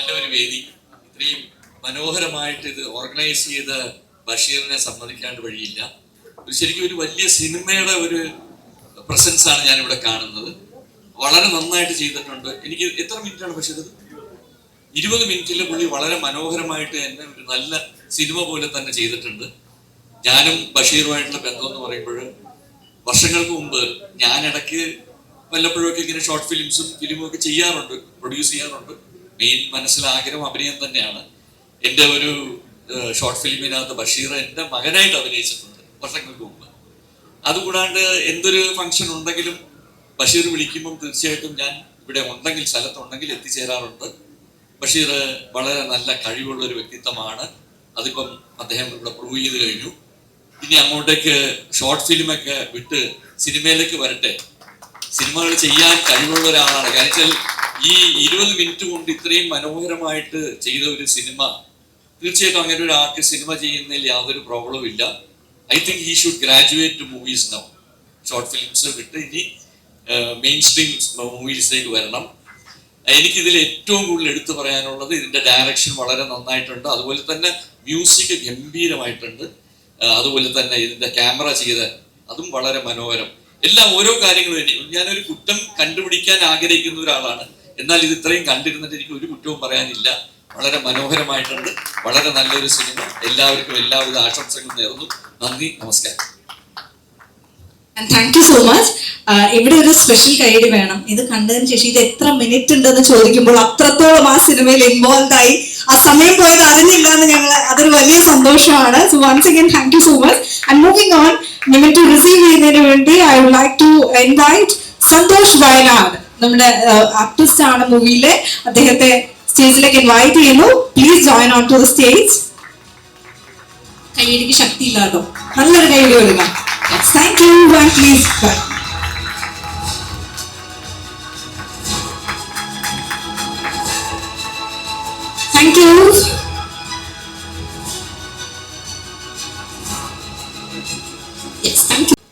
നല്ലൊരു വേദി. ഇത്രയും മനോഹരമായിട്ട് ഇത് ഓർഗനൈസ് ചെയ്ത ബഷീറിനെ സമ്മതിക്കാണ്ട് വഴിയില്ല. ശരിക്കും ഒരു വലിയ സിനിമയുടെ ഒരു പ്രസൻസ് ആണ് ഞാൻ ഇവിടെ കാണുന്നത്. വളരെ നന്നായിട്ട് ചെയ്തിട്ടുണ്ട്. എനിക്ക് എത്ര മിനിറ്റാണ് പക്ഷേ ഇത് ഇരുപത് മിനിറ്റിലെ പുള്ളി വളരെ മനോഹരമായിട്ട് എന്നെ ഒരു നല്ല സിനിമ പോലെ തന്നെ ചെയ്തിട്ടുണ്ട്. ഞാനും ബഷീറുമായിട്ടുള്ള ബന്ധം എന്ന് പറയുമ്പോൾ വർഷങ്ങൾക്ക് മുമ്പ് ഞാൻ ഇടയ്ക്ക് വല്ലപ്പോഴൊക്കെ ഇങ്ങനെ ഷോർട്ട് ഫിലിംസും ഫിലിമും ഒക്കെ ചെയ്യാറുണ്ട് പ്രൊഡ്യൂസ് ചെയ്യാറുണ്ട്. മെയിൻ മനസ്സിൽ ആഗ്രഹം അഭിനയം തന്നെയാണ്. എന്റെ ഒരു ഷോർട്ട് ഫിലിമിനകത്ത് ബഷീർ എന്റെ മകനായിട്ട് അഭിനയിച്ചിട്ടുണ്ട് വർഷങ്ങൾക്ക് മുമ്പ്. അതുകൂടാണ്ട് എന്തൊരു ഫംഗ്ഷൻ ഉണ്ടെങ്കിലും ബഷീർ വിളിക്കുമ്പം തീർച്ചയായിട്ടും ഞാൻ ഇവിടെ ഉണ്ടെങ്കിൽ സ്ഥലത്തുണ്ടെങ്കിൽ എത്തിച്ചേരാറുണ്ട്. ബഷീർ വളരെ നല്ല കഴിവുള്ള ഒരു വ്യക്തിത്വമാണ്. അതിപ്പം അദ്ദേഹം ഇവിടെ പ്രൂവ് ചെയ്ത് കഴിഞ്ഞു. ഇനി അങ്ങോട്ടേക്ക് ഷോർട്ട് ഫിലിമൊക്കെ വിട്ട് സിനിമയിലേക്ക് വരട്ടെ. സിനിമകൾ ചെയ്യാൻ കഴിവുള്ള ഒരാളാണ്. കാരണം ഈ ഇരുപത് മിനിറ്റ് കൊണ്ട് ഇത്രയും മനോഹരമായിട്ട് ചെയ്ത ഒരു സിനിമ തീർച്ചയായിട്ടും അങ്ങനെ ഒരു ആർക്ക് സിനിമ ചെയ്യുന്നതിൽ യാതൊരു പ്രോബ്ലവും ഇല്ല. I think he should graduate to movies now short films വിട്ട് ഇനി മെയിൻ സ്ട്രീം മൂവീസിലേക്ക് വരണം. എനിക്കിതിൽ ഏറ്റവും കൂടുതൽ എടുത്തു പറയാനുള്ളത് ഇതിന്റെ ഡയറക്ഷൻ വളരെ നന്നായിട്ടുണ്ട്. അതുപോലെ തന്നെ മ്യൂസിക് ഗംഭീരമായിട്ടുണ്ട്. അതുപോലെ തന്നെ ഇതിന്റെ ക്യാമറ ചെയ്ത് അതും വളരെ മനോഹരം. എല്ലാം ഓരോ കാര്യങ്ങളും ഞാനൊരു കുറ്റം കണ്ടുപിടിക്കാൻ ആഗ്രഹിക്കുന്ന ഒരാളാണ്. എന്നാൽ ഇത് ഇത്രയും കണ്ടിരുന്നിട്ട് എനിക്ക് ഒരു കുറ്റവും പറയാനില്ല. വളരെ മനോഹരമായിട്ടുണ്ട്. വളരെ നല്ലൊരു സിനിമ. എല്ലാവർക്കും എല്ലാവിധ ആശംസകളും നേർന്നു. നന്ദി നമസ്കാരം. താങ്ക് യു സോ മച്ച് ഇവിടെ ഒരു സ്പെഷ്യൽ ഗൈഡ് വേണം. ഇത് കണ്ടതിന് ശേഷം ഇത് എത്ര മിനിറ്റ് ഉണ്ടെന്ന് ചോദിക്കുമ്പോൾ അത്രത്തോളം ആ സിനിമയിൽ ഇൻവോൾവ് ആയി. ആ സമയം പോയത് അറിഞ്ഞില്ല എന്ന് ഞങ്ങൾ അതൊരു വലിയ സന്തോഷമാണ്. So once again thank you so much and moving on നിങ്ങൾ ടു റിസീവ് ചെയ്യുന്നതിന് വേണ്ടി I would like to invite Santhosh Wayanad നമ്മുടെ ആർട്ടിസ്റ്റ് ആണ് മൂവിയിലെ അദ്ദേഹത്തെ സ്റ്റേജിലേക്ക് ഇൻവൈറ്റ് ചെയ്യുന്നു. Please join on to the stage കൈയടിക്ക് ശക്തി കേട്ടോ. നല്ലൊരു കൈയടി കൊടുക്കാം. Thank you please thank you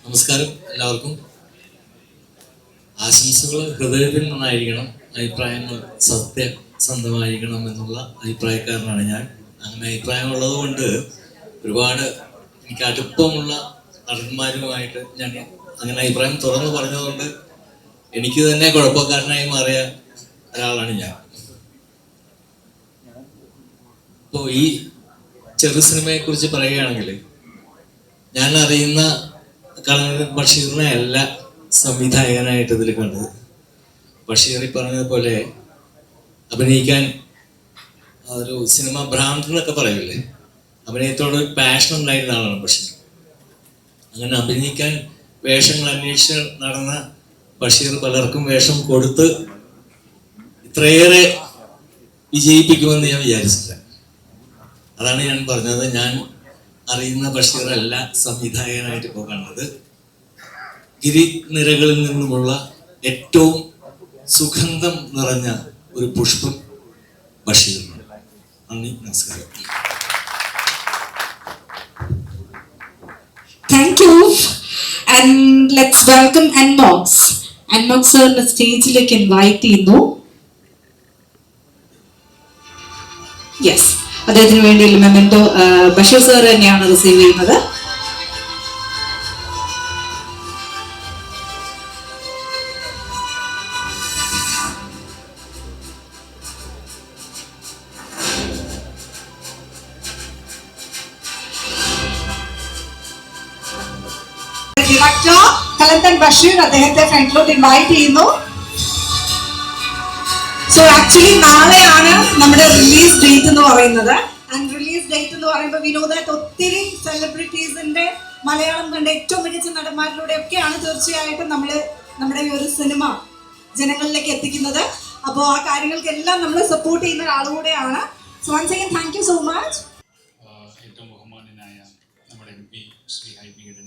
നമസ്കാരം. എല്ലാവർക്കും ആശംസകൾ ഹൃദയത്തിൽ നിന്നായിരിക്കണം അഭിപ്രായങ്ങൾ സത്യസന്ധമായിരിക്കണം എന്നുള്ള അഭിപ്രായക്കാരനാണ് ഞാൻ. അങ്ങനെ അഭിപ്രായമുള്ളത് കൊണ്ട് ഒരുപാട് എനിക്ക് അടുപ്പമുള്ള നടന്മാരുമായിട്ട് ഞാൻ അങ്ങനെ അഭിപ്രായം തുറന്നു പറഞ്ഞതുകൊണ്ട് എനിക്ക് തന്നെ കുഴപ്പക്കാരനായി മാറിയ ഒരാളാണ് ഞാൻ. ഇപ്പോൾ ഈ ചെറു സിനിമയെ കുറിച്ച് പറയുകയാണെങ്കിൽ ഞാൻ അറിയുന്ന കളർ ബഷീറിനെ അല്ല സംവിധായകനായിട്ട് ഇതിൽ കണ്ടത്. ബഷീറി പറഞ്ഞതുപോലെ അഭിനയിക്കാൻ ഒരു സിനിമ ഭ്രാന്ത് എന്നൊക്കെ പറയില്ലേ അഭിനയത്തോട് പാഷൻ ഉണ്ടായിരുന്ന ആളാണ് ബഷീർ. അങ്ങനെ അഭിനയിക്കാൻ വേഷങ്ങൾ അന്വേഷിച്ച് നടന്ന ബഷീർ പലർക്കും വേഷം കൊടുത്ത് ഇത്രയേറെ വിജയിപ്പിക്കുമെന്ന് ഞാൻ വിചാരിച്ചില്ല. അതാണ് ഞാൻ പറഞ്ഞത്. ഞാൻ അറിയുന്ന ബഷീറല്ല സംവിധായകനായിട്ട് ഇപ്പോൾ കണ്ടത്. ഗിരിനിരകളിൽ നിന്നുമുള്ള ഏറ്റവും സുഗന്ധം നിറഞ്ഞ ഒരു പുഷ്പം ബഷീറിന് നന്ദി നമസ്കാരം. Thank you and let's welcome അൻമോക്സ് അൻമോക്സ് സാറിന്റെ സ്റ്റേജിലേക്ക് ഇൻവൈറ്റ് ചെയ്യുന്നു. യെസ് അദ്ദേഹത്തിന് വേണ്ടിയുള്ള മെമെന്റോ ബഷീർ സാർ തന്നെയാണ് റിസീവ് ചെയ്യുന്നത്. അദ്ദേഹത്തെ ഫ്രണ്ടിലോട്ട് ഇൻവൈറ്റ് ചെയ്യുന്നു. സോ ആക്ച്വലി നാളെയാണ് നമ്മുടെ റിലീസ് ഡേറ്റ് എന്ന് പറയുന്നത്. ആൻഡ് റിലീസ് ഡേറ്റ് എന്ന് പറയുമ്പോൾ വിനോദായിട്ട് ഒത്തിരി സെലിബ്രിറ്റീസിന്റെ മലയാളം കണ്ട ഏറ്റവും മികച്ച നടന്മാരിലൂടെ ഒക്കെയാണ് തീർച്ചയായിട്ടും നമ്മൾ നമ്മുടെ ഈ ഒരു സിനിമ ജനങ്ങളിലേക്ക് എത്തിക്കുന്നത്. അപ്പോൾ ആ കാര്യങ്ങൾക്കെല്ലാം നമ്മൾ സപ്പോർട്ട് ചെയ്യുന്ന ഒരാളുകൂടെയാണ്. So once again thank you so much ഏറ്റവും ബഹുമാനനായ നമ്മുടെ എം പി ശ്രീ ഹൈബീഡൻ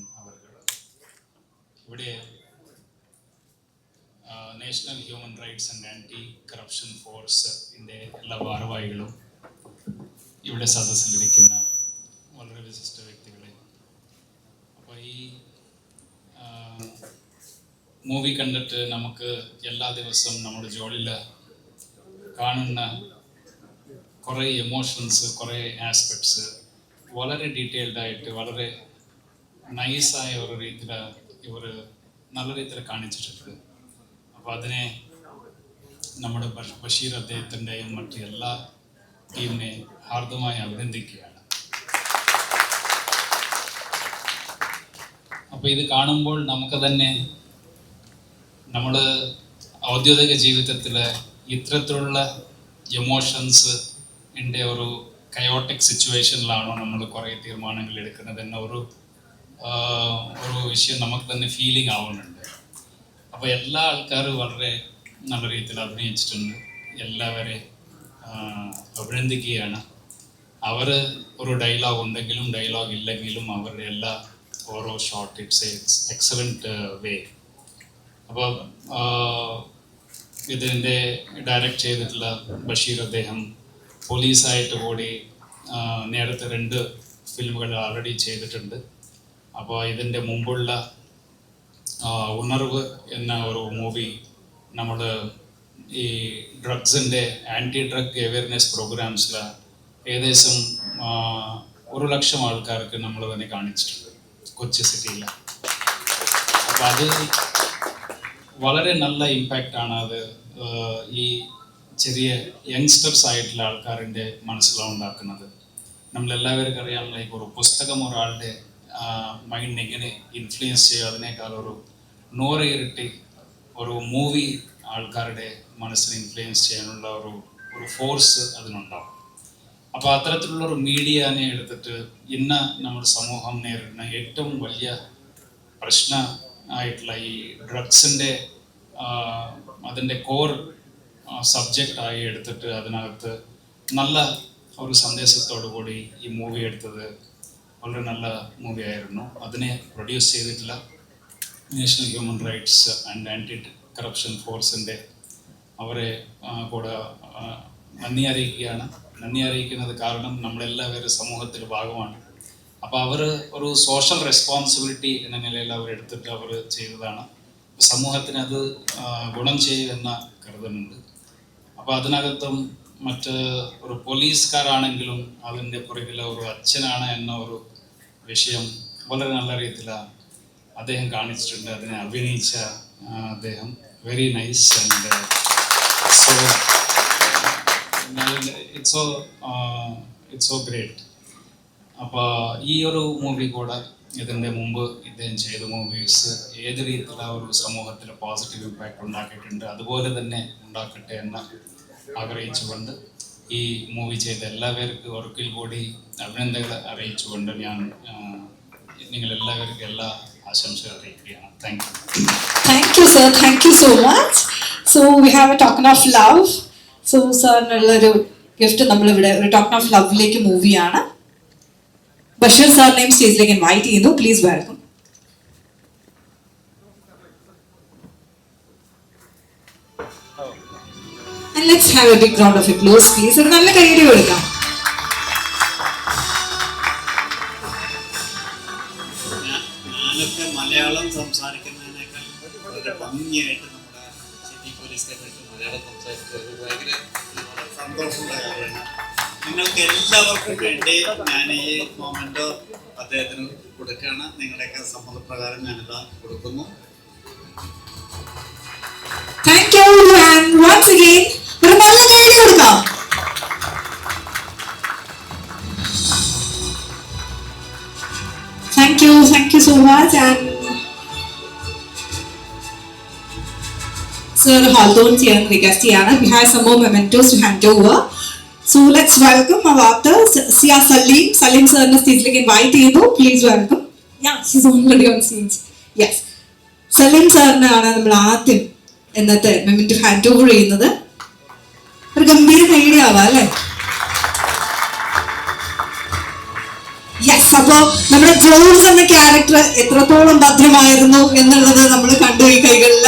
ഇവിടെ national human rights and anti corruption ഫോഴ്സിന്റെ എല്ലാ ഭാരവാഹികളും ഇവിടെ സദസ്സിലിരിക്കുന്ന വളരെ വിശിഷ്ട വ്യക്തികളെ. അപ്പോൾ ഈ മൂവി കണ്ടിട്ട് നമുക്ക് എല്ലാ ദിവസവും നമ്മുടെ ജോലിയിൽ കാണുന്ന കുറേ എമോഷൻസ് കുറേ ആസ്പെക്ട്സ് വളരെ ഡീറ്റെയിൽഡായിട്ട് വളരെ നൈസായ ഒരു രീതിയിൽ ഇവർ നല്ല രീതിയിൽ കാണിച്ചിട്ടുണ്ട്. അപ്പോൾ അതിനെ നമ്മുടെ ബഷ- ബഷീർ അദ്ദേഹത്തിന്റെയും മറ്റ് എല്ലാ ടീമിനെ ഹാർദമായി അഭിനന്ദിക്കുകയാണ്. അപ്പോൾ ഇത് കാണുമ്പോൾ നമുക്ക് തന്നെ നമ്മൾ ഔദ്യോഗിക ജീവിതത്തിൽ ഇത്തരത്തിലുള്ള എമോഷൻസ് എന്റെ ഒരു കയോട്ടിക് സിറ്റുവേഷനിലാണോ നമ്മൾ കുറേ തീരുമാനങ്ങൾ എടുക്കുന്നത് എന്ന ഒരു ഒരു വിഷയം നമുക്ക് തന്നെ ഫീലിംഗ് ആവുന്നുണ്ട്. അപ്പോൾ എല്ലാ ആൾക്കാരും വളരെ നല്ല രീതിയിൽ അഭിനയിച്ചിട്ടുണ്ട്. എല്ലാവരെയും അഭിനന്ദിക്കുകയാണ്. അവർ ഒരു ഡയലോഗ് ഉണ്ടെങ്കിലും ഡയലോഗ് ഇല്ലെങ്കിലും അവരുടെ എല്ലാ ഓരോ ഷോർട്ട് ഇറ്റ്സ് എക്സലന്റ് വേ അപ്പോൾ ഇതിന്റെ ഡയറക്റ്റ് ചെയ്തിട്ടുള്ള ബഷീർ അദ്ദേഹം പോലീസായിട്ട് കൂടി നേരത്തെ രണ്ട് ഫിലിമുകൾ ആൾറെഡി ചെയ്തിട്ടുണ്ട്. അപ്പോൾ ഇതിന്റെ മുമ്പുള്ള ഉണർവ് എന്ന ഒരു മൂവി നമ്മൾ ഈ ഡ്രഗ്സിന്റെ ആന്റി ഡ്രഗ് അവയർനെസ് പ്രോഗ്രാംസിൽ ഏകദേശം ഒരു ലക്ഷം ആൾക്കാർക്ക് നമ്മൾ തന്നെ കാണിച്ചിട്ടുണ്ട് കൊച്ചി സിറ്റിയിൽ അപ്പോൾ അത് വളരെ നല്ല ഇമ്പാക്റ്റ് ആണ് അത് ഈ ചെറിയ യങ്സ്റ്റേഴ്സ് ആയിട്ടുള്ള ആൾക്കാരുടെ മനസ്സിലുണ്ടാക്കുന്നത് നമ്മളെല്ലാവർക്കും അറിയാം ലൈക്ക് ഒരു പുസ്തകം ഒരാളുടെ മൈൻഡ് എങ്ങനെ ഇൻഫ്ലുവൻസ് ചെയ്യുക അതിനേക്കാൾ ഒരു നൂറ് ഇരട്ടി ഒരു മൂവി ആൾക്കാരുടെ മനസ്സിനെ ഇൻഫ്ലുവൻസ് ചെയ്യാനുള്ള ഒരു ഒരു ഫോഴ്സ് അതിനുണ്ടാവും. അപ്പോൾ അത്തരത്തിലുള്ള ഒരു മീഡിയനെ എടുത്തിട്ട് ഇന്ന് നമ്മുടെ സമൂഹം നേരിടുന്ന ഏറ്റവും വലിയ പ്രശ്ന ആയിട്ടുള്ള ഈ ഡ്രഗ്സിന്റെ അതിന്റെ കോർ സബ്ജക്റ്റായി എടുത്തിട്ട് അതിനകത്ത് നല്ല ഒരു കൂടി ഈ മൂവി എടുത്തത് വളരെ നല്ല മൂവി ആയിരുന്നു. അതിനെ പ്രൊഡ്യൂസ് ചെയ്തിട്ടുള്ള national human rights and anti corruption ഫോഴ്സിന്റെ അവരെ കൂടെ നന്ദി അറിയിക്കുകയാണ് നന്ദി അറിയിക്കുന്നത് കാരണം നമ്മളെല്ലാവരും സമൂഹത്തിന്റെ ഭാഗമാണ്. അപ്പോൾ അവർ ഒരു സോഷ്യൽ റെസ്പോൺസിബിലിറ്റി എന്ന നിലയിൽ അവർ എടുത്തിട്ട് അവർ ചെയ്തതാണ്. സമൂഹത്തിന് അത് ഗുണം ചെയ്യുമെന്ന് കരുതുന്നുണ്ട് അപ്പോൾ അതിനകത്തും മറ്റ് ഒരു പോലീസുകാരാണെങ്കിലും അതിന്റെ പുറകിൽ ഒരു അച്ഛനാണ് എന്ന ഒരു വിഷയം വളരെ നല്ല രീതിയിൽ അദ്ദേഹം കാണിച്ചിട്ടുണ്ട് അതിനെ അഭിനയിച്ച അദ്ദേഹം. Very nice and so it's so it's so great അപ്പോൾ ഈ ഒരു മൂവി കൂടെ ഇതിന്റെ മുമ്പ് ഇദ്ദേഹം ചെയ്ത മൂവീസ് ഏത് രീതിയിലുള്ള ഒരു സമൂഹത്തിൽ പോസിറ്റീവ് ഇമ്പാക്റ്റ് ഉണ്ടാക്കിയിട്ടുണ്ട് അതുപോലെ തന്നെ ഉണ്ടാക്കട്ടെ എന്ന് ആഗ്രഹിച്ചുകൊണ്ട് ഈ മൂവി ചെയ്ത എല്ലാവർക്കും ഒരിക്കൽ കൂടി അഭിനന്ദനങ്ങൾ അറിയിച്ചുകൊണ്ട് ഞാൻ നിങ്ങൾ എല്ലാവർക്കും എല്ലാ ആശംസകൾ അറിയിക്കുകയാണ്. Thank you thank you sir thank you so much so we have a token of love so സാറിനുള്ളൊരു gift നമ്മളിവിടെ ഒരു ടോക്കൺ ഓഫ് ലവിലേക്ക് മൂവ് ചെയ്യാണ്. ബഷീർ സാറിനെയും സ്റ്റേജിലേക്ക് ഇൻവൈറ്റ് ചെയ്യുന്നു. Please welcome And let's have a big round of applause, please. ഒരു നല്ല കൈയടി കൊടുക്കാം. നിങ്ങൾക്ക് എല്ലാവർക്കും വേണ്ടി ഞാൻ ഈ മൊമെന്റ് അദ്ദേഹത്തിന് കൊടുക്കുകയാണ്. നിങ്ങളുടെയൊക്കെ സമ്മതപ്രകാരം ഞാനിതാ കൊടുക്കുന്നു. താങ്ക് യു വൺസ് അഗെയിൻ ഒരു നല്ല കൊടുക്കാം. Thank you thank sir hold on ചെയ്യാൻ റിക്വസ്റ്റ് ചെയ്യാണ്. We have some mementos to hand over so let's welcome our Zia Saleem Saleem സാറിനെ സ്റ്റേജിലേക്ക് ഇൻവൈറ്റ് ചെയ്തു. Please welcome ya his already on stage yes Saleem സാറിനാണ് നമ്മൾ ആദ്യം ഇന്നത്തെ മെമെന്റ് hand over ചെയ്യുന്നത്. ഒരു ഗംഭീര കൈയുടെ ആവാം അല്ലേ? യെസ് അപ്പോ നമ്മുടെ ജോൺസ് എന്ന ക്യാരക്ടർ എത്രത്തോളം ഭദ്രമായിരുന്നു എന്നുള്ളത് നമ്മൾ കണ്ടു ഈ കൈകളിൽ.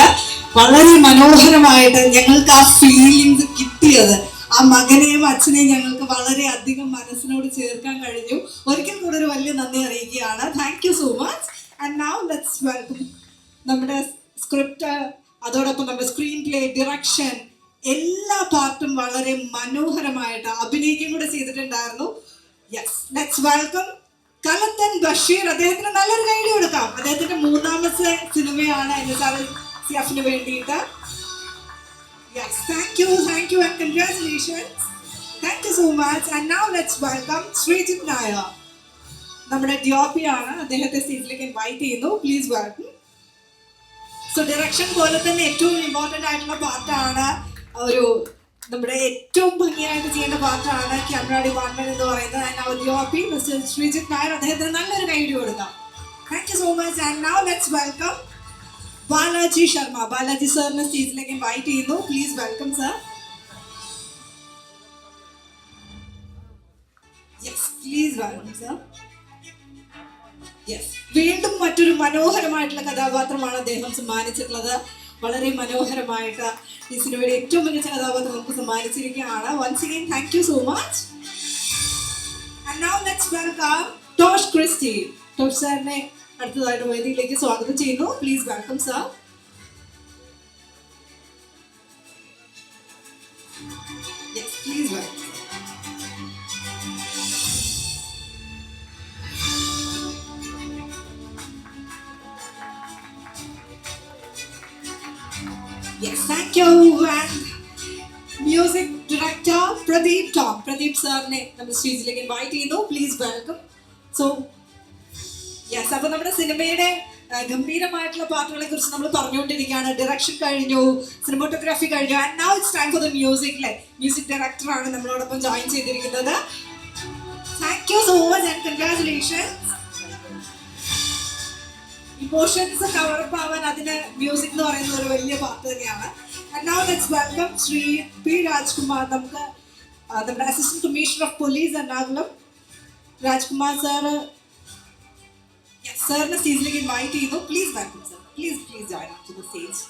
വളരെ മനോഹരമായിട്ട് ഞങ്ങൾക്ക് ആ ഫീലിംഗ് കിട്ടിയത്. ആ മകനെയും അച്ഛനെയും ഞങ്ങൾക്ക് വളരെ അധികം മനസ്സിനോട് ചേർക്കാൻ കഴിഞ്ഞു. ഒരിക്കൽ കൂടെ ഒരു വലിയ നന്ദി അറിയിക്കുകയാണ്. Thank you so much and now welcome നമ്മുടെ സ്ക്രിപ്റ്റ് അതോടൊപ്പം നമ്മുടെ സ്ക്രീൻ പ്ലേ ഡിറക്ഷൻ എല്ലാ പാർട്ടും വളരെ മനോഹരമായിട്ട് അഭിനയിക്കും കൂടെ ചെയ്തിട്ടുണ്ടായിരുന്നു. Yes let's welcome Kalanthan Basheer. അദ്ദേഹത്തിന് നല്ലൊരു കൈഡി കൊടുക്കാം. അദ്ദേഹത്തിന്റെ മൂന്നാമത്തെ സിനിമയാണ് എൻ എസ് ആർ സി എഫിന് വേണ്ടിയിട്ട്. Yes thank you, thank you, and congratulations. Thank you so much and now let's welcome Srijit Nair നമ്മുടെ ഡ്യോപ്പിയാണ് അദ്ദേഹത്തെ സ്റ്റേജിലേക്ക് ഇൻവൈറ്റ് ചെയ്യുന്നു. പ്ലീസ് വെൽക്കം സോ ഡയറക്ഷൻ പോലെ തന്നെ ഏറ്റവും ഇമ്പോർട്ടന്റ് ആയിട്ടുള്ള പാർട്ടാണ് ഒരു നമ്മുടെ ഏറ്റവും ഭംഗിയായിട്ട് ചെയ്യേണ്ട പാർട്ടാണ് ക്യാമറ ഡിപ്പാർട്ട്മെന്റ് എന്ന് പറയുന്നത്. And our DOP mister Sreejith Nair അദ്ദേഹത്തിന് നല്ലൊരു കൈഡി കൊടുക്കാം. Thank you so much and now let's welcome Balaji Sharma. Balaji സാറിനെ സ്റ്റേജിലേക്ക് ഇൻവൈറ്റ് ചെയ്യുന്നു. പ്ലീസ് വെൽക്കം സർ യെസ് വീണ്ടും മറ്റൊരു മനോഹരമായിട്ടുള്ള കഥാപാത്രമാണ് അദ്ദേഹം സമ്മാനിച്ചിട്ടുള്ളത്. വളരെ മനോഹരമായിട്ട് ഈ സിനിമയുടെ ഏറ്റവും മികച്ച കഥാപാത്രം നമുക്ക് സമ്മാനിച്ചിരിക്കുകയാണ്. Once again thank you so much and now let's welcome Tosh Christy Tosh സാറിനെ അടുത്തതായിട്ട് വേദിയിലേക്ക് സ്വാഗതം ചെയ്യുന്നു. Please welcome sir yes please welcome Yes, thank you. And music director Pradeep Tom. Pradeep സാറിനെ നമ്മൾ സ്റ്റേജിലേക്ക് ഇൻവൈറ്റ് ചെയ്യുന്നു. പ്ലീസ് വെൽക്കം സോ യെസ് അപ്പൊ നമ്മുടെ സിനിമയുടെ ഗംഭീരമായിട്ടുള്ള പാട്ടുകളെ കുറിച്ച് നമ്മൾ പറഞ്ഞുകൊണ്ടിരിക്കുകയാണ്. ഡയറക്ഷൻ കഴിഞ്ഞു സിനിമോട്ടോഗ്രാഫി കഴിഞ്ഞു and now it's time for the music അല്ലേ മ്യൂസിക് ഡയറക്ടറാണ് നമ്മളോടൊപ്പം ജോയിൻ ചെയ്തിരിക്കുന്നത്. Thank you so much and congratulations emotions cover up ആവാൻ അതിന് മ്യൂസിക് എന്ന് പറയുന്ന ഒരു വലിയ പാർട്ട് തന്നെയാണ്. And now let's welcome Shri P Rajkumar. നമുക്ക് നമ്മുടെ assistant commissioner of police Ernakulam. Rajkumar sir സാറിനെ സ്റ്റേജിലേക്ക് ഇൻവൈറ്റ് ചെയ്യുന്നു please welcome sir please please join to the stage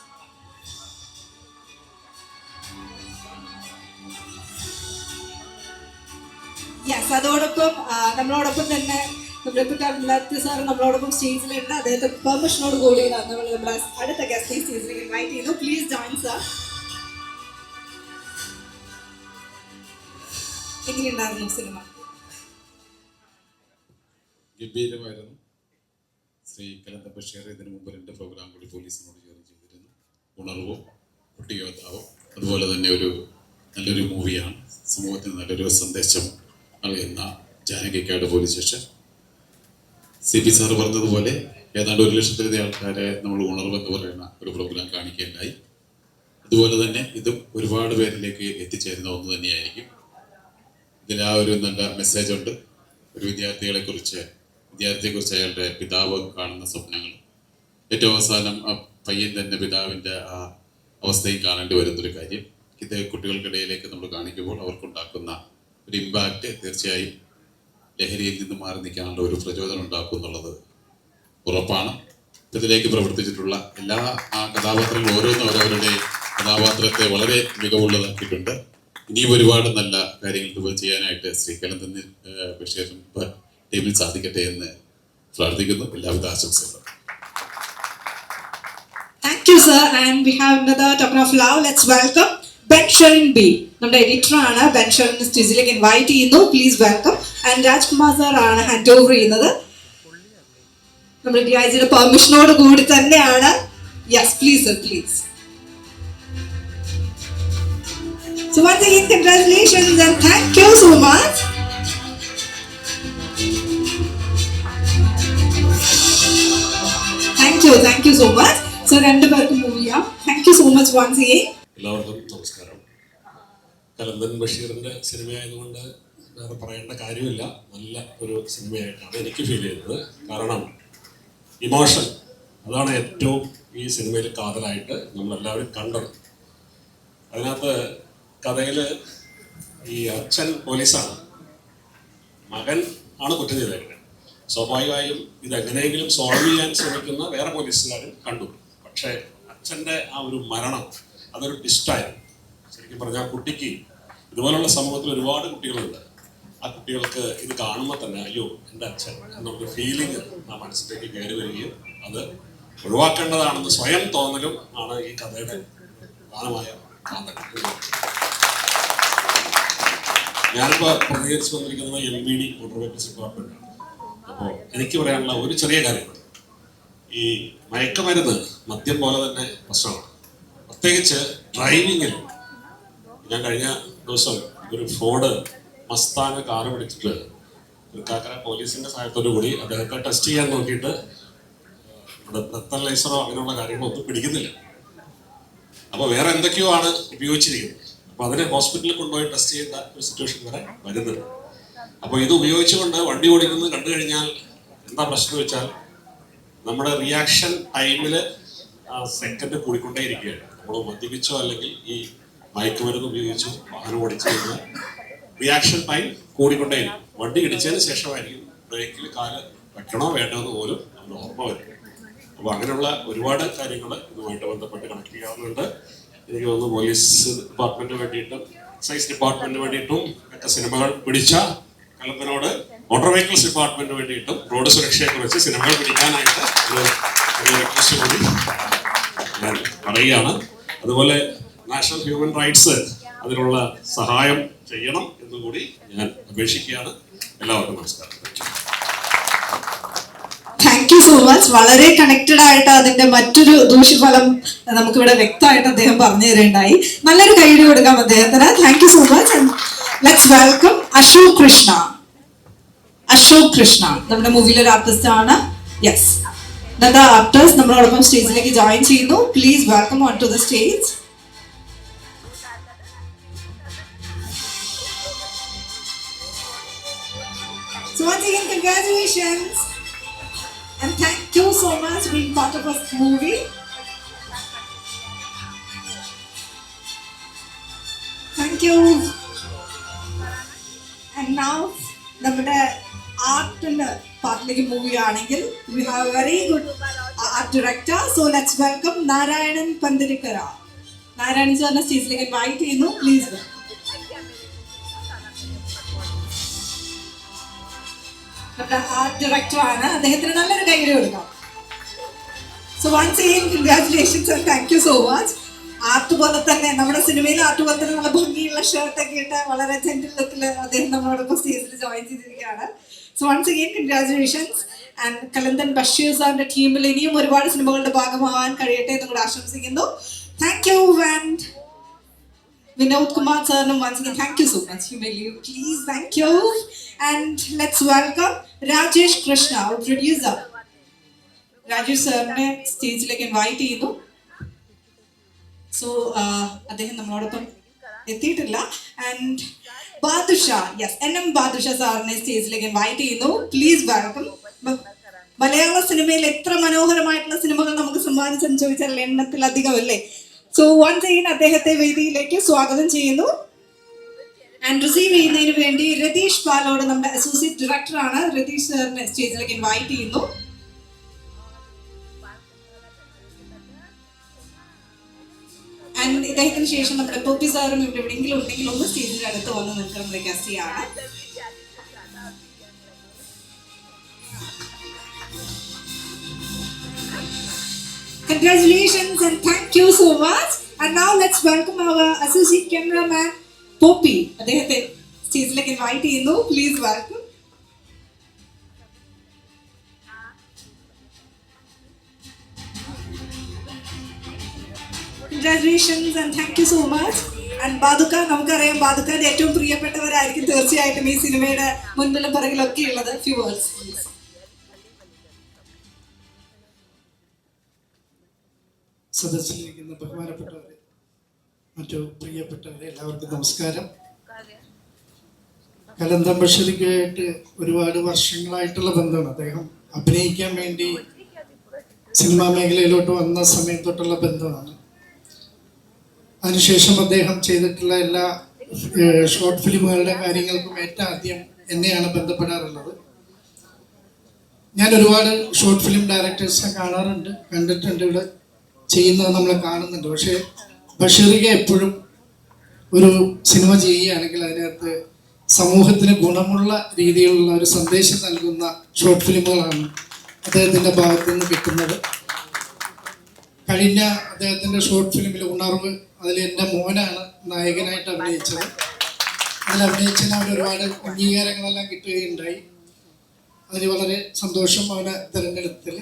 yes അതോടൊപ്പം നമ്മളോടൊപ്പം തന്നെ നമ്മളിപ്പോൾ സാർ നമ്മളോടൊപ്പം സ്റ്റേജിലുണ്ട് അദ്ദേഹത്തെ പെർമിഷനോട് കൂടി നമ്മൾ നമ്മുടെ അടുത്ത ഗസ്റ്റ് സ്റ്റേജിലേക്ക് ഇൻവൈറ്റ് ചെയ്യുന്നു പ്ലീസ് ജോയിൻ സാർ എങ്ങനെയുണ്ടായിരുന്നു സിനിമ? ഗംഭീരമായിരുന്നു. ശ്രീ കലന്ത ബഷീർ ഇതിനു മുമ്പ് രണ്ട് പ്രോഗ്രാം കൂടി പോലീസിനോട് ചോദ്യം ചെയ്തിരുന്നു. ഉണർവോ കുട്ടിയോദ്ധാവോ അതുപോലെ തന്നെ ഒരു നല്ലൊരു മൂവിയാണ് സമൂഹത്തിന് നല്ലൊരു സന്ദേശം നൽകുന്ന Janakikkad police station. C P sir പറഞ്ഞതുപോലെ ഏതാണ്ട് ഒരു ലക്ഷത്തിലധികം ആൾക്കാരെ നമ്മൾ ഉണർവ് എന്ന് പറയുന്ന ഒരു പ്രോഗ്രാം കാണിക്കുകയുണ്ടായി. അതുപോലെ തന്നെ ഇതും ഒരുപാട് പേരിലേക്ക് എത്തിച്ചേരുന്ന ഒന്ന് തന്നെയായിരിക്കും. ഇതിൽ ആ ഒരു നല്ല മെസ്സേജ് ഉണ്ട്. ഒരു വിദ്യാർത്ഥികളെ കുറിച്ച് വിദ്യാർത്ഥിയെ കുറിച്ച് അയാളുടെ പിതാവ് കാണുന്ന സ്വപ്നങ്ങൾ. ഏറ്റവും അവസാനം ആ പയ്യൻ തന്നെ പിതാവിന്റെ ആ അവസ്ഥയും കാണേണ്ടി വരുന്നൊരു കാര്യം. ഇത് കുട്ടികൾക്കിടയിലേക്ക് നമ്മൾ കാണിക്കുമ്പോൾ അവർക്കുണ്ടാക്കുന്ന ഒരു ഇമ്പാക്റ്റ് തീർച്ചയായും ലഹരിയിൽ നിന്ന് മാറി നിൽക്കാനുള്ള ഒരു പ്രചോദനം ഉണ്ടാക്കും എന്നുള്ളത് ഉറപ്പാണ്. ഇതിലേക്ക് പ്രവർത്തിച്ചിട്ടുള്ള എല്ലാ ആ കഥാപാത്രങ്ങളും ഓരോന്നും അവരവരുടെ കഥാപാത്രത്തെ വളരെ മികവുള്ളതാക്കിയിട്ടുണ്ട്. ഇനിയും ഒരുപാട് നല്ല കാര്യങ്ങൾ ചെയ്യാനായിട്ട് ശ്രീ വിഷയം ടീമിൽ സാധിക്കട്ടെ എന്ന് പ്രാർത്ഥിക്കുന്നു. എല്ലാവിധ ആശംസകളും. ബി നമ്മുടെ എഡിറ്റർ ആണ്. ഇൻവൈറ്റ് ചെയ്യുന്നു. ആൻഡ് രാജ്കുമാർ സാർ ആണ് ചെയ്യുന്നത്. പെർമിഷനോട് കൂടി തന്നെയാണ്. Yes thank. Thank thank you so much so രണ്ടുപേർക്കും മൂവ് ചെയ്യാം. Thank you so much once again എല്ലാവർക്കും നമസ്കാരം. കലന്തൻ ബഷീറിന്റെ സിനിമയായതുകൊണ്ട് വേറെ പറയേണ്ട കാര്യമില്ല. നല്ല ഒരു സിനിമയായിട്ടാണ് എനിക്ക് ഫീൽ ചെയ്തത് കാരണം ഇമോഷൻ അതാണ് ഏറ്റവും ഈ സിനിമയിൽ കാതലായിട്ട് നമ്മളെല്ലാവരും കണ്ടത്. അതിനകത്ത് കഥയിൽ ഈ അച്ഛൻ പോലീസാണ്. മകൻ ആണ് കുറ്റം ചെയ്തേക്കുന്നത്. സ്വാഭാവികമായും ഇതെങ്ങനെയെങ്കിലും സോൾവ് ചെയ്യാൻ ശ്രമിക്കുന്ന വേറെ പോലീസുകാരും കണ്ടു. പക്ഷേ അച്ഛന്റെ ആ ഒരു മരണം അതൊരു ടിസ്റ്റായിരുന്നു ശരിക്കും പറഞ്ഞാൽ കുട്ടിക്ക് ഇതുപോലുള്ള സമൂഹത്തിൽ ഒരുപാട് കുട്ടികളുണ്ട്. ആ കുട്ടികൾക്ക് ഇത് കാണുമ്പോൾ തന്നെ അയ്യോ എന്റെ അച്ഛൻ എന്നുള്ളൊരു ഫീലിംഗ് ആ മനസ്സിലേക്ക് കയറി വരികയും അത് ഒഴിവാക്കേണ്ടതാണെന്ന് സ്വയം തോന്നലും ആണ് ഈ കഥയുടെ പ്രധാനമായ ഞാനിപ്പോ പ്രതികരിച്ചു വന്നിരിക്കുന്നത് M B D motor vehicles department ആണ്. അപ്പോൾ എനിക്ക് പറയാനുള്ള ഒരു ചെറിയ കാര്യമുണ്ട് ഈ മയക്കുമരുന്ന് മദ്യം പോലെ തന്നെ പ്രശ്നമാണ്. പ്രത്യേകിച്ച് ഡ്രൈവിങ്ങിൽ ഞാൻ കഴിഞ്ഞ ദിവസം ഒരു ഫോർഡ് മസ്താന കാറ് പിടിച്ചിട്ട് തൃക്കാക്കര പോലീസിന്റെ സഹായത്തോടു കൂടി അദ്ദേഹത്തെ ടെസ്റ്റ് ചെയ്യാൻ നോക്കിയിട്ട് ബ്രത്തലൈസറോ അങ്ങനെയുള്ള കാര്യങ്ങളോ ഒന്നും പിടിക്കുന്നില്ല. അപ്പോൾ വേറെ എന്തൊക്കെയോ ആണ് ഉപയോഗിച്ചിരിക്കുന്നത്. അപ്പോൾ അതിനെ ഹോസ്പിറ്റലിൽ കൊണ്ടുപോയി ടെസ്റ്റ് ചെയ്യേണ്ട ഒരു സിറ്റുവേഷൻ വരെ വരുന്നുണ്ട്. അപ്പോൾ ഇത് ഉപയോഗിച്ചുകൊണ്ട് വണ്ടി ഓടിക്കുന്നത് കണ്ടു കഴിഞ്ഞാൽ എന്താ പ്രശ്നം വെച്ചാൽ നമ്മുടെ റിയാക്ഷൻ ടൈമിൽ സെക്കൻഡ് കൂടിക്കൊണ്ടേയിരിക്കുകയാണ്. നമ്മൾ മദ്യപിച്ചോ അല്ലെങ്കിൽ ഈ മയക്കുമരുന്ന് ഉപയോഗിച്ച് വാഹനം ഓടിച്ചു കഴിഞ്ഞാൽ റിയാക്ഷൻ ടൈം കൂടിക്കൊണ്ടേയിരിക്കും. വണ്ടി ഇടിച്ചതിന് ശേഷമായിരിക്കും ബ്രേക്കിൽ കാൽ വെക്കണോ വേണ്ടോ എന്ന് പോലും നമ്മൾ ഓർമ്മ വരും. അപ്പോൾ അങ്ങനെയുള്ള ഒരുപാട് കാര്യങ്ങൾ ഇതുമായിട്ട് ബന്ധപ്പെട്ട് കണക്ട് ചെയ്യാവുന്നുണ്ട് എനിക്ക് തോന്നുന്നു പോലീസ് ഡിപ്പാർട്ട്മെന്റിന് വേണ്ടിയിട്ടും എക്സൈസ് ഡിപ്പാർട്ട്മെന്റിന് വേണ്ടിയിട്ടും ഒക്കെ സിനിമകൾ പിടിച്ച കലപ്പനോട് മോട്ടോർ വെഹിക്കിൾസ് ഡിപ്പാർട്ട്മെന്റിന് വേണ്ടിയിട്ടും റോഡ് സുരക്ഷയെ കുറിച്ച് സിനിമകൾ പിടിക്കാനായിട്ട് കൂടി ഞാൻ പറയുകയാണ്. അതുപോലെ നാഷണൽ ഹ്യൂമൻ റൈറ്റ്സ് അതിനുള്ള സഹായം ചെയ്യണം എന്നുകൂടി ഞാൻ അപേക്ഷിക്കുകയാണ്. എല്ലാവർക്കും നമസ്കാരം. താങ്ക് യു സോ മച്ച് വളരെ കണക്റ്റഡ് ആയിട്ട് അതിന്റെ മറ്റൊരു ദൂഷ്യഫലം നമുക്കിവിടെ വ്യക്തമായിട്ട് അദ്ദേഹം പറഞ്ഞു തരുണ്ടായി നല്ലൊരു കൈയ്യടി കൊടുക്കാം അദ്ദേഹത്തിന്. Thank you so much let's welcome Ashok Krishna Ashok Krishna നമ്മുടെ മൂവിയിലെ ഒരു ആർട്ടിസ്റ്റ് ആണ് യെസ് ദ ആർട്ടിസ്റ്റ് നമ്മളോടൊപ്പം സ്റ്റേജിലേക്ക് ജോയിൻ ചെയ്യുന്നു please welcome on to the stage congratulations. And thank you so much for being part of this movie. Thank you. And now നമ്മുടെ ആർട്ടിന്റെ പാർട്ടിലേക്ക് പോവുകയാണെങ്കിൽ we have very good art director so let's welcome Narayanan Panthirikkara Narayanan സാറിനെ സ്റ്റേജിലേക്ക് invite ചെയ്യുന്നു please നമ്മുടെ art ഡയറക്ടറാണ് അദ്ദേഹത്തിന് നല്ലൊരു കൈയ്യടി കൊടുക്കാം. So once again congratulations and thank you so much art പോലെ തന്നെ നമ്മുടെ സിനിമയിൽ ആർട്ട് പോലെ തന്നെ നല്ല ഭംഗിയുള്ള ഷർട്ടൊക്കെ ഇട്ട് വളരെ ജെന്റിൽ ലുക്കിൽ അദ്ദേഹം നമ്മളോടൊപ്പം സ്റ്റേജിൽ ജോയിൻ ചെയ്തിരിക്കുകയാണ്. So once again congratulations and Kalanthan Basheer സാറിന്റെ ടീമിൽ ഇനിയും ഒരുപാട് സിനിമകളുടെ ഭാഗമാവാൻ കഴിയട്ടെ എന്ന് കൂടെ ആശംസിക്കുന്നു thank you and Vinod Kumar sir, once once again, thank you so much. Humility, please, thank you. And let's welcome Rajesh Krishna, our producer. Rajesh സാറിനെ സ്റ്റേജിലേക്ക് ഇൻവൈറ്റ് ചെയ്യുന്നു സോ അദ്ദേഹം നമ്മളോടൊപ്പം എത്തിയിട്ടില്ല and Badusha. Yes N M Badusha സാറിനെ സ്റ്റേജിലേക്ക് invite ചെയ്യുന്നു. Please welcome മലയാള സിനിമയിൽ എത്ര മനോഹരമായിട്ടുള്ള സിനിമകൾ നമുക്ക് സമ്മാനിച്ചെന്ന് ചോദിച്ചാൽ എണ്ണത്തിലധികം അല്ലേ സോ വൺസ് ചെയ്യൻ അദ്ദേഹത്തെ വേദിയിലേക്ക് സ്വാഗതം ചെയ്യുന്നു. ആൻഡ് റിസീവ് ചെയ്യുന്നതിന് വേണ്ടി രതീഷ് പാലോട് നമ്മുടെ അസോസിയേറ്റ് ഡയറക്ടറാണ് രതീഷ് സാറിനെ സ്റ്റേജിലേക്ക് ഇൻവൈറ്റ് ചെയ്യുന്നു. ആൻഡ് ഇദ്ദേഹത്തിന് ശേഷം നമ്മുടെ പോപ്പി സാറും ഇവിടെ എവിടെയെങ്കിലും ഉണ്ടെങ്കിൽ ഒന്ന് സ്റ്റേജിന്റെ അടുത്ത് വന്ന് നമ്മൾ ഗസ്റ്റിയാണ് Congratulations and thank you so much. And now let's welcome our associate cameraman Poppy. അദ്ദേഹത്തെ സ്റ്റേജിലേക്ക് ഇൻവൈറ്റ് ചെയ്യുന്നു please welcome congratulations and thank you so much and Badukka നമുക്കറിയാം ബാദുക്കാന്റെ ഏറ്റവും പ്രിയപ്പെട്ടവരായിരിക്കും തീർച്ചയായിട്ടും ഈ സിനിമയുടെ മുൻപിലും പിറകിലൊക്കെ ഉള്ളത്. ഫ്യൂ പ്ലീസ് സദസ്സിലിരിക്കുന്ന ബഹുമാനപ്പെട്ടവരെ മറ്റു പ്രിയപ്പെട്ടവരെ എല്ലാവർക്കും നമസ്കാരം. കലന്തം ബഷീറിക്കായിട്ട് ഒരുപാട് വർഷങ്ങളായിട്ടുള്ള ബന്ധമാണ്. അദ്ദേഹം അഭിനയിക്കാൻ വേണ്ടി സിനിമാ മേഖലയിലോട്ട് വന്ന സമയത്തോട്ടുള്ള ബന്ധമാണ്. അതിനുശേഷം അദ്ദേഹം ചെയ്തിട്ടുള്ള എല്ലാ ഷോർട്ട് ഫിലിമുകളുടെ കാര്യങ്ങൾക്കും ഏറ്റവും ആദ്യം എന്നെയാണ് ബന്ധപ്പെടാറുള്ളത്. ഞാൻ ഒരുപാട് ഷോർട്ട് ഫിലിം ഡയറക്ടേഴ്സിനെ കാണാറുണ്ട് കണ്ടിട്ടുണ്ട് ഇവിടെ ചെയ്യുന്നത് നമ്മൾ കാണുന്നുണ്ട്. പക്ഷേ ബഷീറിക എപ്പോഴും ഒരു സിനിമ ചെയ്യുകയാണെങ്കിൽ അതിനകത്ത് സമൂഹത്തിന് ഗുണമുള്ള രീതിയിലുള്ള ഒരു സന്ദേശം നൽകുന്ന ഷോർട്ട് ഫിലിമുകളാണ് അദ്ദേഹത്തിന്റെ ഭാഗത്തു നിന്ന് കിട്ടുന്നത്. കഴിഞ്ഞ അദ്ദേഹത്തിന്റെ ഷോർട്ട് ഫിലിമിൽ ഉണർവ് അതിൽ എന്റെ മോനാണ് നായകനായിട്ട് അഭിനയിച്ചത്. അതിൽ അഭിനയിച്ചതിന് അവന് ഒരുപാട് അംഗീകാരങ്ങളെല്ലാം കിട്ടുകയുണ്ടായി. അതിന് വളരെ സന്തോഷം അവനെ തിരഞ്ഞെടുത്തിൽ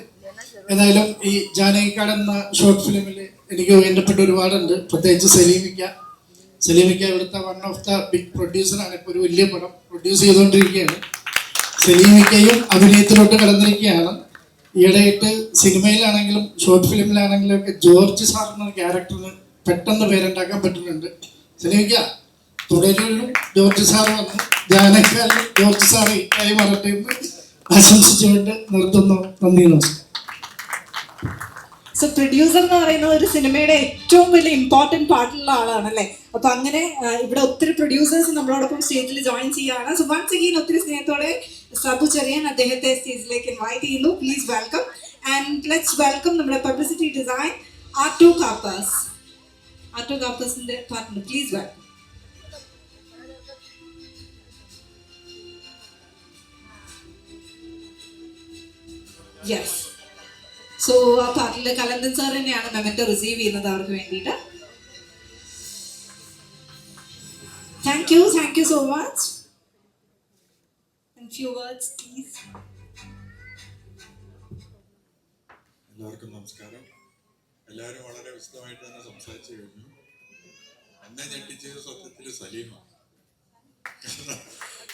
ഏതായാലും ഈ ജാനകിക്കാട് എന്ന ഷോർട്ട് ഫിലിമിൽ എനിക്ക് വേണ്ടപ്പെട്ട ഒരുപാടുണ്ട്. പ്രത്യേകിച്ച് സലീമിക്ക. സലീമിക്ക ഇവിടുത്തെ വൺ ഓഫ് ദ ബിഗ് പ്രൊഡ്യൂസറാണ് ഇപ്പോൾ ഒരു വലിയ പടം പ്രൊഡ്യൂസ് ചെയ്തുകൊണ്ടിരിക്കുകയാണ്. സലീമിക്കയും അഭിനയത്തിലോട്ട് കടന്നിരിക്കുകയാണ്. ഈയിടെയായിട്ട് സിനിമയിലാണെങ്കിലും ഷോർട്ട് ഫിലിമിലാണെങ്കിലും ഒക്കെ ജോർജ് സാർ എന്ന ക്യാരക്ടറിന് പെട്ടെന്ന് പേരുണ്ടാക്കാൻ പറ്റുന്നുണ്ട്. സലീമിക്ക തുടരും ജോർജ് സാർ വന്നു. ജാനക്കാരിൽ ജോർജ് സാർ കൈ മറട്ടെ എന്ന് ആശംസിച്ചുകൊണ്ട് നിർത്തുന്നു. നന്ദി നമസ്കാരം. സോ പ്രൊഡ്യൂസർ എന്ന് പറയുന്ന ഒരു സിനിമയുടെ ഏറ്റവും വലിയ ഇമ്പോർട്ടന്റ് പാർട്ടുള്ള ആളാണല്ലേ? അപ്പൊ അങ്ങനെ ഇവിടെ ഒത്തിരി പ്രൊഡ്യൂസേഴ്സ് നമ്മളോടൊപ്പം സ്റ്റേജിൽ ജോയിൻ ചെയ്യുകയാണ്. സോ വൺസ് ഒത്തിരി സ്നേഹത്തോടെ സബു ചെറിയൻ അദ്ദേഹത്തെ സ്റ്റേജിലേക്ക് ഇൻവൈറ്റ് ചെയ്യുന്നു. Please welcome and let's welcome നമ്മുടെ publicity design R two Cappers Arto ഡോക്ടേഴ്സിന്റെ partner please welcome yes so ആ പാർട്ടിൽ കലന്തൻ സാർ തന്നെയാണ് മെമന്റോ റിസീവ് ചെയ്യുന്നത് അവർക്ക് വേണ്ടിയിട്ട്. Thank you thank you so much എല്ലാവർക്കും നമസ്കാരം. എല്ലാവരും വളരെ വിശദമായിട്ട് തന്നെ സംസാരിച്ചു കഴിഞ്ഞു. എന്നെ ഞെട്ടിച്ചത് സത്യത്തിൽ സലീമ.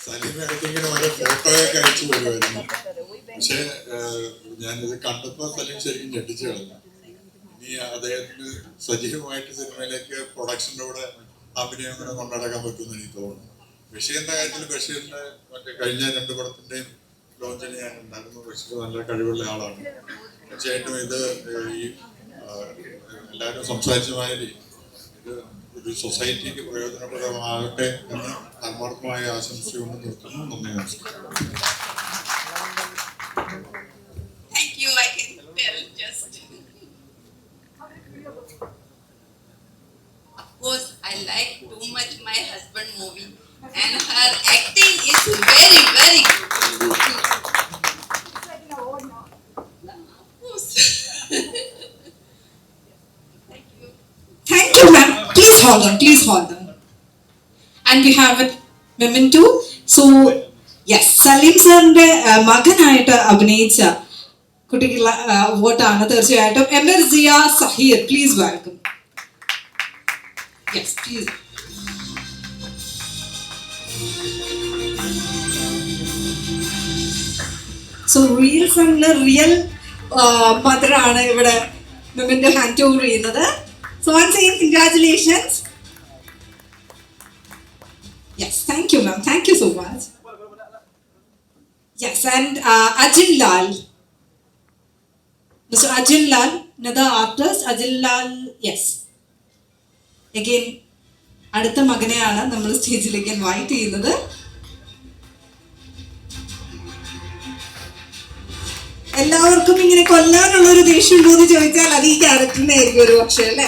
സലീം ഇടയ്ക്കിങ്ങനെ ഓരോ ഫോട്ടോയൊക്കെ അയച്ചു വരുമായിരുന്നു പക്ഷേ ഞാനിത് കണ്ടപ്പോൾ സലീം ശരിക്കും ഞെട്ടിച്ചു കളഞ്ഞു. ഇനി അദ്ദേഹത്തിന് സജീവമായിട്ട് സിനിമയിലേക്ക് പ്രൊഡക്ഷന്റെ കൂടെ അഭിനയം കൂടെ കൊണ്ടടക്കാൻ പറ്റുമെന്ന് എനിക്ക് തോന്നുന്നു. ബഷീറിന്റെ കാര്യത്തിൽ ബഷീറിന്റെ മറ്റേ കഴിഞ്ഞ രണ്ട് പടത്തിന്റെയും ലോഞ്ചിന് ഞാൻ ഉണ്ടായിരുന്നു. ബഷീർ നല്ല കഴിവുള്ള ആളാണ്. തീർച്ചയായിട്ടും ഇത് ഈ എല്ലാവരും സംസാരിച്ച മാതിരി ഒരു സൊസൈറ്റിക്ക് പ്രയോജനപ്രദമാകട്ടെ എന്ന് ആത്മാർത്ഥമായ ആശംസയുകൊണ്ട് നിർത്തുന്നു. നന്ദി നമസ്കാരം Thank you. I can tell just. Of course, I like too much my husband movie, and her acting is very, very good. Of course. Thank you. Thank you, ma'am. Please hold on, please hold on. And we have a two So, yes, Saleem സാറിന്റെ മകനായിട്ട് അഭിനയിച്ച കുട്ടിക്കുള്ള വോട്ടാണ് തീർച്ചയായിട്ടും. M R Zia Zaheer please welcome yes so real ഫ്രണ്ടിൽ real മദറാണ് ഇവിടെ memento hand over ചെയ്യുന്നത്. So once again congratulations yes you, ma'am. Thank you so much. Yes, and uh, Ajin Lal. Mr. Ajin Lal, another artist Ajin Lal, yes. Again, അടുത്ത മകനെയാണ് നമ്മൾ സ്റ്റേജിലേക്ക് invite ചെയ്യുന്നത് എല്ലാവർക്കും ഇങ്ങനെ കൊല്ലാനുള്ള ഒരു ദേഷ്യം ഉണ്ടോ എന്ന് ചോദിച്ചാൽ അത് ഈ ക്യാരക്ടറിനെ ആയിരിക്കും ഒരു പക്ഷേ അല്ലേ